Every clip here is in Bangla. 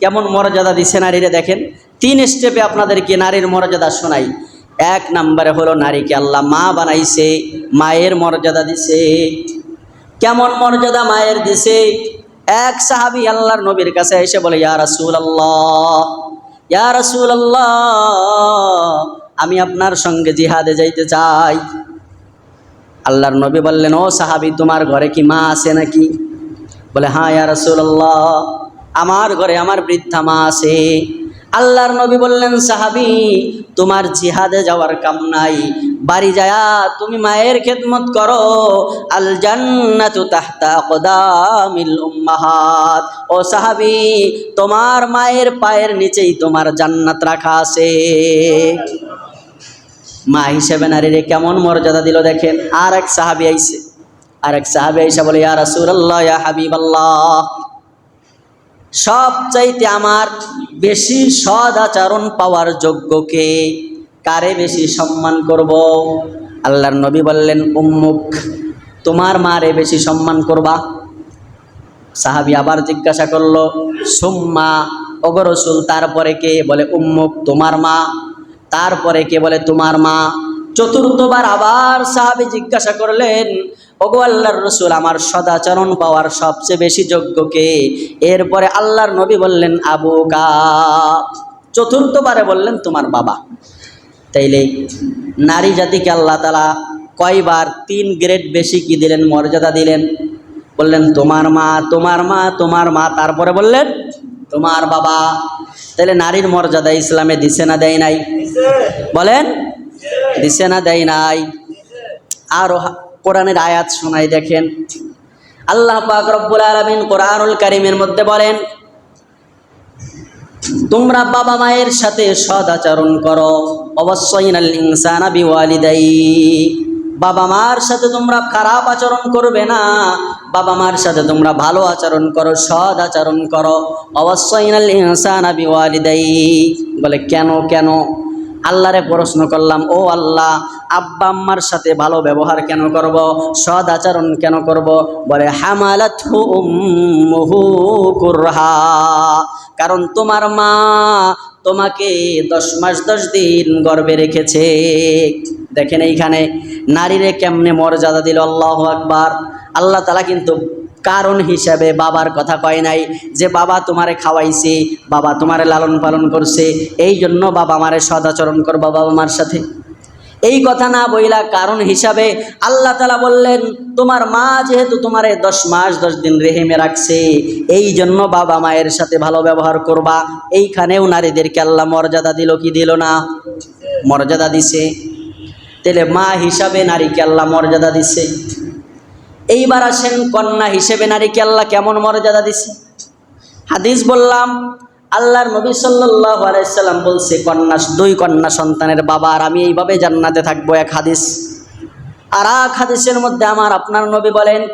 কেমন মর্যাদা দিছে নারীরা দেখেন? তিন স্টেপে আপনাদেরকে নারীর মর্যাদা শোনাই। এক নম্বরে হলো নারীকে আল্লাহ মা বানাইছে, মায়ের মর্যাদা দিছে। কেমন মর্যাদা মায়ের দিছে? এক সাহাবি আল্লাহর নবীর কাছে এসে বলে, ইয়া রাসূল আল্লাহ ইয়া রাসূল আল্লাহ আমি আপনার সঙ্গে জিহাদে যাইতে চাই। আল্লাহর নবী বললেন, ও সাহাবি, তোমার ঘরে কি মা আছে নাকি? বলে হ্যাঁ ইয়া রাসূলুল্লাহ। আমার ঘরে আমার বৃদ্ধা মা আছে। আল্লাহর নবী বললেন, সাহাবি, তোমার জিহাদে যাওয়ার কাম নাই। বাড়ি যায়া তুমি মায়ের খেদমত করো। আল জান্নাতু তাহতা আকদামিল উম্মাহাত। ও সাহাবি, তোমার মায়ের পায়ের নিচেই তোমার জান্নাত রাখা আছে। মা হিসেবে নারীরে কেমন মর্যাদা দিল দেখেন। আর এক সাহাবি আইছে। আর এক সাহাবি আইসা বলে, ইয়া রাসূলুল্লাহ, ইয়া হাবিবাল্লাহ। সব চাইতে আমার বেশি সদ আচরণ পাওয়ার যোগ্যকে কারে বেশি সম্মান করব? আল্লাহর নবী বললেন, উম্মুক, তোমার মারে বেশি সম্মান করবা? সাহাবি আবার জিজ্ঞাসা করল, সুম্মা? অগরসুল তারপরে কে? বলে, উম্মুক, তোমার মা। তারপরে কে? বলে, তোমার মা। চতুর্থবার আবার সাহাবি জিজ্ঞাসা করলেন ওগো আল্লাহর রসুল আমার সদাচরণ পাওয়ার সবচেয়ে বেশি যোগ্য কে? এরপরে আল্লাহর নবী বললেন আবু কা চতুর্থবারে বললেন তোমার বাবা। তাইলে নারী জাতিকে আল্লাহ তালা কয়বার তিন গ্রেড বেশি কি দিলেন মর্যাদা দিলেন? বললেন তোমার মা তোমার মা তোমার মা। তারপরে বললেন তোমার বাবা। তাহলে নারীর মর্যাদা ইসলামে দিছে না দেয় নাই? বলেন দিছে না দেয় নাই? আরও কোরআনের আয়াত শোনাই দেখেন। আল্লাহ পাক রব্বুল আলামিন কোরআনুল কারিমের মধ্যে বলেন, তোমরা বাবা মায়ের সাথে সদ আচরণ করো। অবশ্যই ইনসানা বিওয়ালিদাই। বাবা মার সাথে তোমরা খারাপ আচরণ করবে না। বাবা মার সাথে তোমরা ভালো আচরণ করো সদ আচরণ করো। অবশ্যই ইনসানা বিওয়ালিদাই। বলে, কেন কেন? আল্লাহরে প্রশ্ন করলাম, ও আল্লাহ, আব্বা আম্মার সাথে ভালো ব্যবহার কেন করব? সদ আচরণ কেন করব? বলে উম্মুহু কুরহা। কারণ তোমার মা তোমাকে দশ মাস দশ দিন গর্বে রেখেছে। দেখেন এইখানে, নারীরে কেমনে মর্যাদা দিল, আল্লাহ আকবার। আল্লাহ তালা কিন্তু কারণ হিসাবে বাবার কথা কয় নাই যে, বাবা, তোমারে খাওয়াইছে, বাবা তোমারে লালন পালন করছে, এই জন্য বাবা মারে সদাচরণ করবা বাবা মার সাথে। এই কথা না বইলা কারণ হিসাবে আল্লাহ তালা বললেন, তোমার মা যেহেতু তোমারে দশ মাস, দশ দিন রেহেমে রাখছে, এই জন্য বাবা মায়ের সাথে ভালো ব্যবহার করবা। এইখানেও নারীদেরকে আল্লাহ মর্যাদা দিল কি দিল না? মর্যাদা দিছে। তাহলে মা হিসাবে নারীকে আল্লাহ মর্যাদা দিছে। এইবার আসেন কন্যা হিসেবে নারীকে আল্লাহ কেমন মর্যাদা দিছে? হাদিস বললাম, আল্লাহর নবী সাল্লাহ বলছে, কন্যা, দুই কন্যা সন্তানের বাবা আর আমি এইভাবে জান্নাতে থাকব এক হাদিস। আর এক হাদিসের মধ্যে আমার আপনার নবী বলেন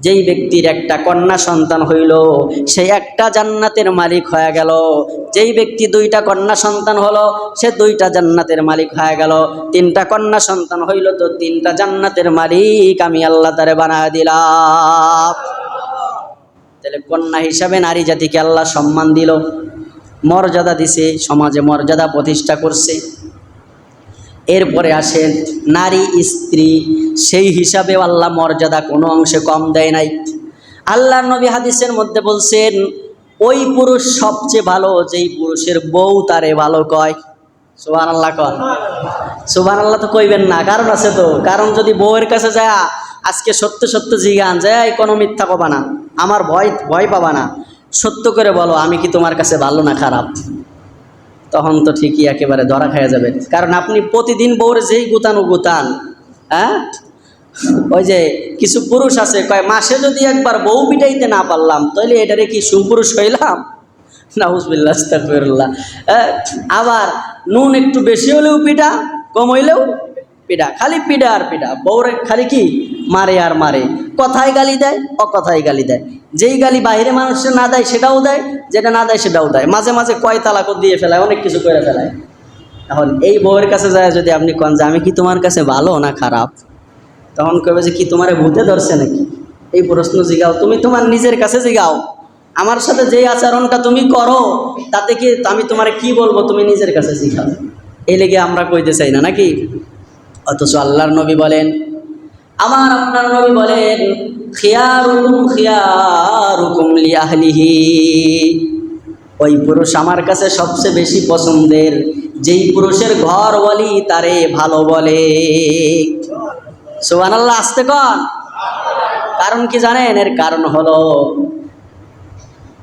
যেই ব্যক্তির একটা কন্যা সন্তান হইল, সে একটা জান্নাতের মালিক হয়ে গেল। যেই ব্যক্তি দুইটা কন্যা সন্তান হলো, সে দুইটা জান্নাতের মালিক হয়ে গেল। তিনটা কন্যা সন্তান হইল তো তিনটা জান্নাতের মালিক আমি আল্লাহ তারে বানায় দিলাম। তাহলে কন্যা হিসাবে নারী জাতিকে আল্লাহ সম্মান দিল। মর্যাদা দিছে, সমাজে মর্যাদা প্রতিষ্ঠা করছে। এরপরে আসেন নারী, স্ত্রী, সেই হিসাবে আল্লাহ মর্যাদা কোনো অংশে কম দেয় নাই। আল্লাহ নবী হাদিসের মধ্যে বলছেন, ওই পুরুষ সবচেয়ে ভালো, যেই পুরুষের বউ তারে ভালো কয়। সুবান আল্লাহ কন। সুবান আল্লাহ তো কইবেন না, কারণ আছে তো। কারণ যদি বউয়ের কাছে যায়, আজকে সত্য সত্য জিগান যায় কোনো মিথ্যা কবা না, আমার ভয় ভয় পাবা না। সত্য করে বলো, আমি কি তোমার কাছে ভালো না খারাপ? তখন তো ঠিকই একেবারে ধরা খাইয়া যাবে। কারণ আপনি প্রতিদিন বউর যেই গুতানো গুতান হ্যাঁ? ওই যে কিছু পুরুষ আছে কয় মাসে যদি একবার বউ পিটাইতে না পারলাম তাহলে এটারে কি সুপুরুষ হইলাম? আস্তাগফিরুল্লাহ। হ্যাঁ, আবার নুন একটু বেশি হলেও পিঠা কম হইলেও পিঠা খালি পিঠা আর পিঠা বউরে খালি কি? মারে আর মারে। কথায় গালি দেয়, অকথায় গালি দেয়। যেই গালি বাইরে মানুষের না দেয়, সেটাও দেয়, যেটা না দেয়, সেটাও দেয়। মাঝে মাঝে কয় তালাকও দিয়ে ফেলায়, অনেক কিছু করে ফেলায়। এখন এই বউয়ের কাছে যায় যদি আপনি কন যে, আমি কি তোমার কাছে ভালো না খারাপ? তখন কবে যে, কি তোমারে ভূতে ধরছে নাকি? এই প্রশ্ন জিগাও, তুমি তোমার নিজের কাছে জিগাও। আমার সাথে যে আচরণটা তুমি করো, তাতে কি আমি তোমার কি বলব? তুমি নিজের কাছে শিখাও এই লেগে আমরা কইতে চাই না নাকি? অথচ আল্লাহর নবী বলেন আমার আপনার নবী বলেন ওই পুরুষ আমার কাছে সবচেয়ে বেশি পছন্দের, যেই পুরুষের ঘর বলি তারে ভালো বলে। সুবান আল্লাহ আসতে কন। কারণ কি জানেন? এর কারণ হলো,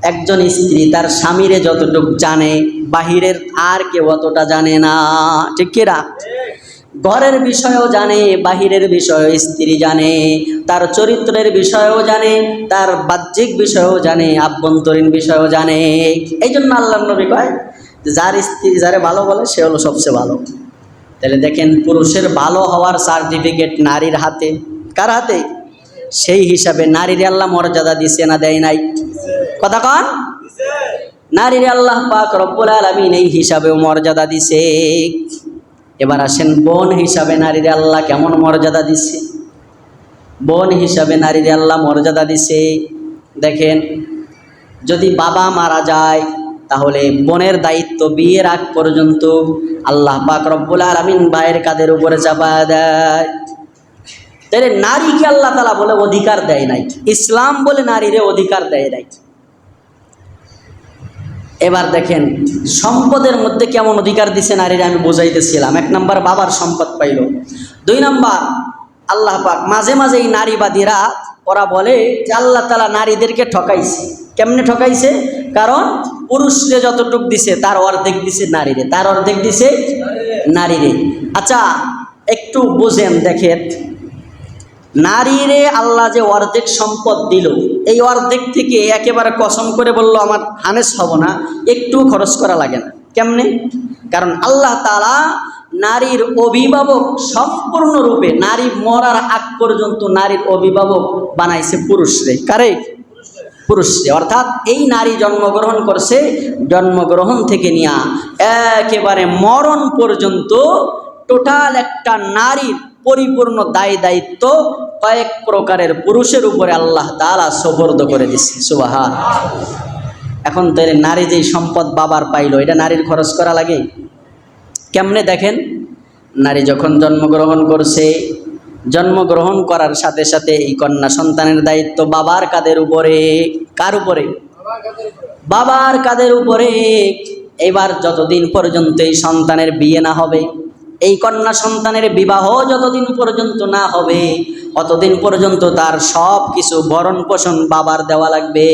একজন স্ত্রী তার স্বামীরে যতটুক জানে, বাহিরের আর কেউ অতটা জানে না। ঠিক কিরা ঘরের বিষয়েও জানে, বাহিরের বিষয়েও স্ত্রী জানে, তার চরিত্রের বিষয়েও জানে, তার বাহ্যিক বিষয়েও জানে, আভ্যন্তরীণ বিষয়েও জানে। এই জন্য আল্লাহ নবী কয়, যার স্ত্রী যারে ভালো বলে, সে হলো সবচেয়ে ভালো। তাহলে দেখেন, পুরুষের ভালো হওয়ার সার্টিফিকেট নারীর হাতে। কার হাতে? সেই হিসাবে নারীর আল্লাহ মর্যাদা দিছে না দেয় নাই। কথা কন? নারীর আল্লাহ পাক রব্বুল আলমিন এই হিসাবেও মর্যাদা দিছে। এবার আসেন, বোন হিসাবে নারীদের আল্লাহ কেমন মর্যাদা দিছে? বোন হিসাবে নারীদের আল্লাহ মর্যাদা দিছে। দেখেন, যদি বাবা মারা যায়, তাহলে বোনের দায়িত্ব বিয়ের আগ পর্যন্ত আল্লাহ পাক রব্বুল আলমিন ভাইয়ের কাদের উপরে চাপা দেয়। তাহলে নারীকে আল্লাহ তালা বলে অধিকার দেয় নাই। ইসলাম বলে নারীরে অধিকার দেয় নাই। এবার দেখেন, সম্পদের মধ্যে কেমন অধিকার দিছে নারীরা আমি বোঝাইতেছিলাম। এক নম্বর, বাবার সম্পদ পাইল। দুই নম্বর, আল্লাহ পাক মাঝে মাঝে এই নারীবাদীরা, ওরা বলে যে আল্লাহ তালা নারীদেরকে ঠকাইছে। কেমনে ঠকাইছে? কারণ পুরুষরে যতটুক দিছে, তার অর্ধেক দিছে নারীরে। তার অর্ধেক দিছে নারীরে। আচ্ছা একটু বোঝেন, দেখেন। নারীরে আল্লাহ যে অর্ধেক সম্পদ দিল এই অর্ধেক থেকে একেবারে কসম করে বলল, আমার হানেস হব না, একটু খরচ করা লাগে না। কেমনে? কারণ আল্লাহ তালা নারীর অভিভাবক সম্পূর্ণরূপে নারী মরার আগ পর্যন্ত নারীর অভিভাবক বানাইছে পুরুষরে। কারে? পুরুষরে। অর্থাৎ এই নারী জন্মগ্রহণ করছে, জন্মগ্রহণ থেকে নিয়া একেবারে মরণ পর্যন্ত টোটাল একটা নারীর পরিপূর্ণ দায় দায়িত্ব কয়েক প্রকারের পুরুষের উপরে আল্লাহ তালা সোবর্দ করে দিচ্ছে সুবাহা এখন তো নারী যেই সম্পদ বাবার পাইলো, এটা নারীর খরচ করা লাগে। কেমনে দেখেন? নারী যখন জন্মগ্রহণ করছে, জন্মগ্রহণ করার সাথে সাথে এই কন্যা সন্তানের দায়িত্ব বাবার কাদের উপরে? কার উপরে? বাবার কাদের উপরে? এবার যতদিন পর্যন্ত এই সন্তানের বিয়ে না হবে এই কন্যা সন্তানের বিবাহ যতদিন পর্যন্ত না হবে, অতদিন পর্যন্ত তার সব কিছু ভরণ পোষণ বাবার দেওয়া লাগবে।